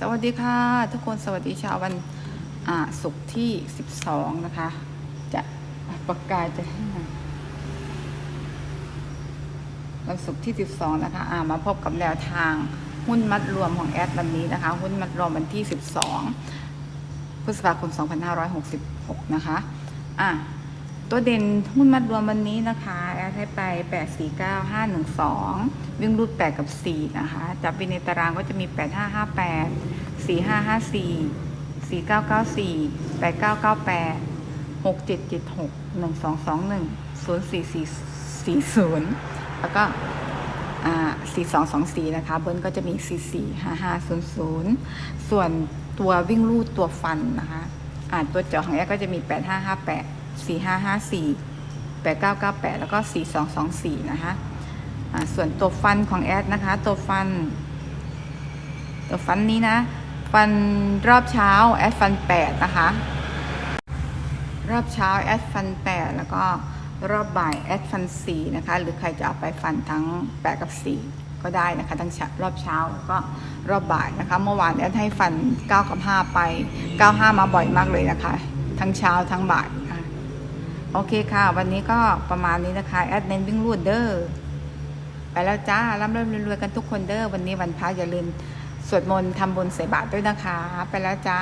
สวัสดีค่ะ ทุกคนสวัสดีเช้าวันศุกร์ที่ 12 นะคะ จะปากกาจะให้หน่อยวันศุกร์ที่ 12 นะคะอ่ามาพบกับแนวทางหุ้นมัดรวมของแอดวันนี้นะคะ หุ้นมัดรวมวันที่ 12 พฤษภาคม 2566 นะคะ อะ ตัวเด่นหุ้นมัดรวมวันนี้นะคะแอดให้ไป 8 4 9 5 1 2 วิ่งรูด 8 กับ 4 นะคะ จับวินในตารางก็จะมี 8 5 5 8 4 5 5 4 4 9 9 4 8 9 9 8 6 7 7 6 1 2 2 1 0 4 4 4 0 แล้วก็อ่า4224 นะคะ เบิ้ลก็จะมี 445500 ส่วนตัววิ่งรูดตัวฟันนะคะ อ่าตัวเจาะของแอดก็จะมี 8558 4554 8998 แล้วก็ 4224 นะคะอ่าส่วนตัวฟันของแอดนะคะ ตัวฟัน ตัวฟันนี้นะ ฟันรอบเช้าแอดฟัน 8 นะคะ รอบเช้าแอดฟัน 8 แล้วก็รอบบ่ายแอดฟัน 4 นะคะ หรือใครจะเอาไปฟันทั้ง 8 กับ 4 ก็ได้นะคะ ทั้งเช้ารอบเช้าแล้วก็รอบบ่ายนะคะ เมื่อวานแอดให้ฟัน 9 กับ 5 ไป 95 มาบ่อยมากเลยนะคะ ทั้งเช้าทั้งบ่าย โอเคค่ะ วันนี้ก็ประมาณนี้นะคะ แอดเน้นวิ่งรูดเด้อไปแล้วจ้าร่ำร่ำรวยๆกันทุกคนเด้อวันนี้วันพระอย่าลืมสวดมนต์ทำบุญใส่บาตรด้วยนะคะ ไปแล้วจ้า